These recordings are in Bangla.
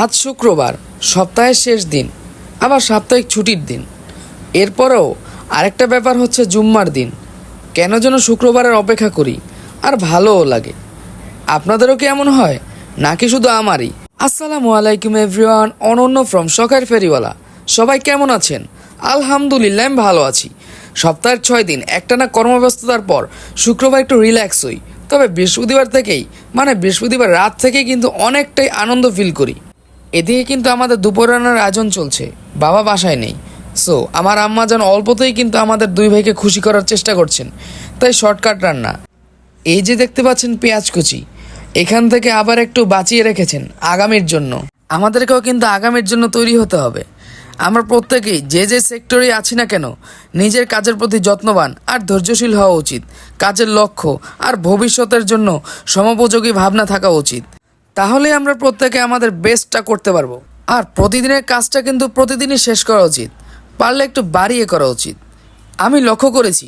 আজ শুক্রবার, সপ্তাহের শেষ দিন, আবার সাপ্তাহিক ছুটির দিন। এরপরেও আরেকটা ব্যাপার হচ্ছে জুম্মার দিন। কেন যেন শুক্রবারের অপেক্ষা করি, আর ভালোও লাগে। আপনাদেরও কি এমন হয়? নাকি শুধু আমারই? আসসালামু আলাইকুম এভরিওয়ান, অনন্য ফ্রম শখের ফেরিওয়ালা। সবাই কেমন আছেন? আলহামদুলিল্লাহ, আমি ভালো আছি। সপ্তাহের ছয় দিন, একটানা কর্মব্যস্ততার পর শুক্রবার একটু রিল্যাক্স হই। তবে বৃহস্পতিবার থেকেই মানে বৃহস্পতিবার রাত থেকেই কিন্তু অনেকটাই আনন্দ ফিল করি। এদিকে কিন্তু আমাদের দুপুর রান্নার আয়োজন চলছে। বাবা বাসায় নেই। সো আমার আম্মা যেন অল্পতেই কিন্তু আমাদের দুই ভাইকে খুশি করার চেষ্টা করছেন। তাই শর্টকাট রান্না। এই যে দেখতে পাচ্ছেন পেঁয়াজ কুচি। এখান থেকে আবার একটু বাঁচিয়ে রেখেছেন আগামীর জন্য। আমাদেরকেও কিন্তু আগামীর জন্য তৈরি হতে হবে। আমরা প্রত্যেকেই যে যে সেক্টরে আছি না কেন, নিজের কাজের প্রতি যত্নবান আর ধৈর্যশীল হওয়া উচিত। কাজের লক্ষ্য আর ভবিষ্যতের জন্য সমোপযোগী ভাবনা থাকা উচিত। তাহলে আমরা প্রত্যেকে আমাদের বেস্টটা করতে পারব। আর প্রতিদিনের কাজটা কিন্তু প্রতিদিনই শেষ করা উচিত। পারলে একটু বাড়িয়ে করা উচিত। আমি লক্ষ্য করেছি,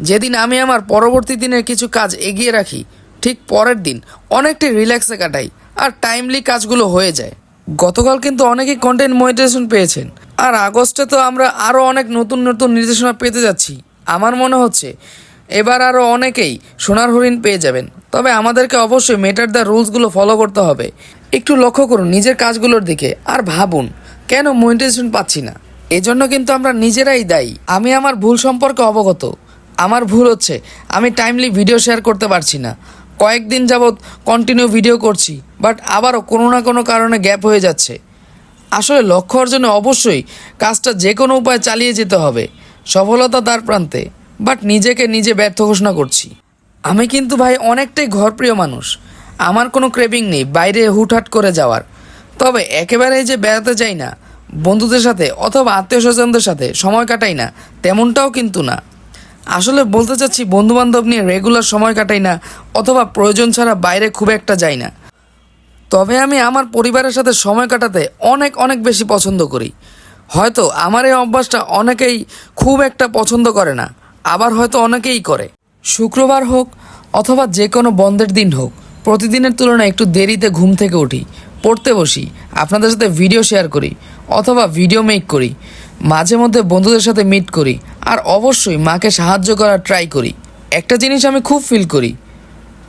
যেদিন আমি আমার পরবর্তী দিনের কিছু কাজ এগিয়ে রাখি, ঠিক পরের দিন অনেকটাই রিল্যাক্সে কাটাই আর টাইমলি কাজগুলো হয়ে যায়। গতকাল কিন্তু অনেকেই কন্টেন্ট মনিটাইজেশন পেয়েছেন। আর আগস্টে তো আমরা আরও অনেক নতুন নতুন নির্দেশনা পেতে যাচ্ছি। আমার মনে হচ্ছে এবার আরও অনেকেই সোনার হরিণ পেয়ে যাবেন। তবে আমাদেরকে অবশ্যই মেটার দ্য রুলসগুলো ফলো করতে হবে। একটু লক্ষ্য করুন নিজের কাজগুলোর দিকে আর ভাবুন, কেন মনিটাইজেশন পাচ্ছি না? এজন্য কিন্তু আমরা নিজেরাই দায়ী। আমি আমার ভুল সম্পর্কে অবগত। আমার ভুল হচ্ছে, আমি টাইমলি ভিডিও শেয়ার করতে পারছি না। কয়েকদিন যাবৎ কন্টিনিউ ভিডিও করছি বাট আবারও কোনো না কোনো কারণে গ্যাপ হয়ে যাচ্ছে। আসলে লক্ষ্য অর্জনে অবশ্যই কাজটা যে কোনো উপায়ে চালিয়ে যেতে হবে। সফলতা তার প্রান্তে। বাট নিজেকে নিজে ব্যর্থ ঘোষণা করছি। আমি কিন্তু ভাই অনেকটাই ঘরপ্রিয় মানুষ। আমার কোনো ক্রেভিং নেই, বাইরে হুটহাট করে যাওয়ার। তবে একেবারেই যে বেড়াতে যাই না, বন্ধুদের সাথে অথবা আত্মীয় স্বজনদের সাথে সময় কাটাই না, তেমনটাও কিন্তু না। আসলে বলতে চাচ্ছি বন্ধু বান্ধব নিয়ে রেগুলার সময় কাটাই না, অথবা প্রয়োজন ছাড়া বাইরে খুব একটা যাই না। তবে আমি আমার পরিবারের সাথে সময় কাটাতে অনেক অনেক বেশি পছন্দ করি। হয়তো আমার এই অভ্যাসটা অনেকেই খুব একটা পছন্দ করে না। আবার হয়তো অনেকেই করে। শুক্রবার হোক অথবা যে কোনো বন্ধের দিন হোক, প্রতিদিনের তুলনায় একটু দেরিতে ঘুম থেকে উঠি, পড়তে বসি, আপনাদের সাথে ভিডিও শেয়ার করি, অথবা ভিডিও মেক করি, মাঝে মধ্যে বন্ধুদের সাথে মিট করি, আর অবশ্যই মাকে সাহায্য করার ট্রাই করি। একটা জিনিস আমি খুব ফিল করি,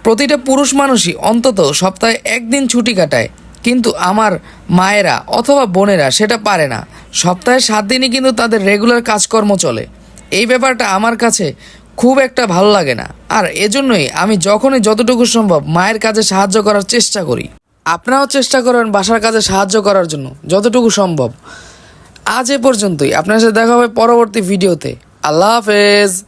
প্রতিটা পুরুষ মানুষই অন্তত সপ্তাহে একদিন ছুটি কাটায়, কিন্তু আমার মায়েরা অথবা বোনেরা সেটা পারে না। সপ্তাহে সাত দিনই কিন্তু তাদের রেগুলার কাজকর্ম চলে। এই ব্যাপারটা আমার কাছে খুব একটা ভালো লাগে না। আর এজন্যই আমি যখনই যতটুকু সম্ভব মায়ের কাজে সাহায্য করার চেষ্টা করি। আপনারাও চেষ্টা করেন বাসার কাজে সাহায্য করার জন্য, যতটুকু সম্ভব। আজ এ পর্যন্তই। আপনার সাথে দেখা হবে পরবর্তী ভিডিওতে। আল্লাহ হাফেজ।